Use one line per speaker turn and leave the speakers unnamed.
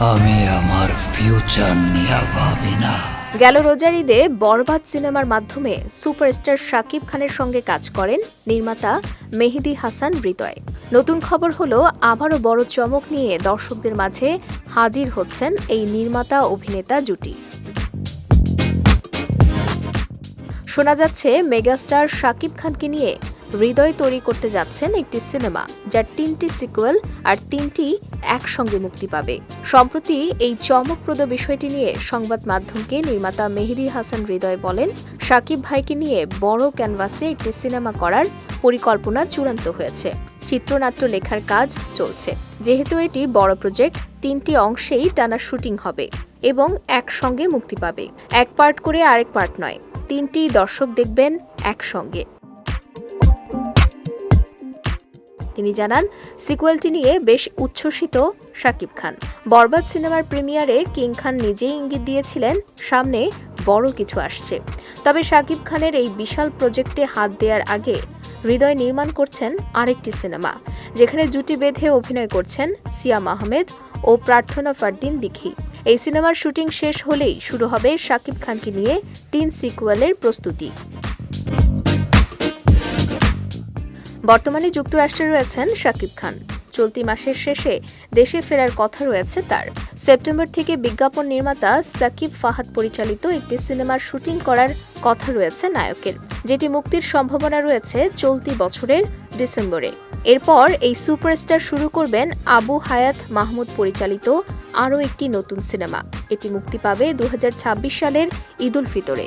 আমি আমার ফিউচার নিয়ে ভাবি না।
গেল রোজার ঈদে বরবাদ সিনেমার মাধ্যমে সুপারস্টার শাকিব খানের সঙ্গে কাজ করেন নির্মাতা মেহেদি হাসান হৃদয়। নতুন খবর হলো, আবারও বড় চমক নিয়ে দর্শকদের মাঝে হাজির হচ্ছেন এই নির্মাতা অভিনেতা জুটি। শোনা যাচ্ছে মেগাস্টার শাকিব খানকে নিয়ে হৃদয় তৈরি করতে যাচ্ছেন একটি সিনেমা, যার তিনটি সিকুয়েল আর তিনটি একসঙ্গে মুক্তি পাবে। সম্প্রতি এই চমকপ্রদ বিষয়টি নিয়ে সংবাদ মাধ্যমকে নির্মাতা মেহেদি হাসান হৃদয় বলেন, শাকিব ভাইকে নিয়ে বড় ক্যানভাসে একটি সিনেমা করার পরিকল্পনা চূড়ান্ত হয়েছে। চিত্রনাট্য লেখার কাজ চলছে। যেহেতু এটি বড় প্রজেক্ট, তিনটি অংশেই টানা শুটিং হবে এবং একসঙ্গে মুক্তি পাবে। এক পার্ট করে আরেক পার্ট নয় তিনটি দর্শক দেখবেন একসঙ্গে। তিনি জানান, সিকুয়েলটি নিয়ে বেশ উচ্ছ্বসিত শাকিব খান। বরবাদ সিনেমার প্রিমিয়ারে কিং খান নিজেই ইঙ্গিত দিয়েছিলেন, সামনে বড় কিছু আসছে। তবে শাকিব খানের এই বিশাল প্রজেক্টে হাত দেওয়ার আগে হৃদয় নির্মাণ করছেন আরেকটি সিনেমা, যেখানে জুটি বেঁধে অভিনয় করছেন সিয়াম আহমেদ ও প্রার্থনা ফারদিন দিঘি। এই সিনেমার শুটিং শেষ হলেই শুরু হবে শাকিব খানকে নিয়ে তিন সিকুয়েলের প্রস্তুতি। বর্তমানে যুক্তরাষ্ট্রে রয়েছেন শাকিব খান। চলতি মাসের শেষে দেশে ফেরার কথা রয়েছে তার। সেপ্টেম্বর থেকে বিজ্ঞাপন নির্মাতা সাকিব ফাহাদ পরিচালিত একটি সিনেমার শুটিং করার কথা রয়েছে নায়কের, যেটি মুক্তির সম্ভাবনা রয়েছে চলতি বছরের ডিসেম্বরে। এরপর এই সুপারস্টার শুরু করবেন আবু হায়াত মাহমুদ পরিচালিত আরও একটি নতুন সিনেমা। এটি মুক্তি পাবে দু হাজার ছাব্বিশ সালের ঈদুল ফিতরে।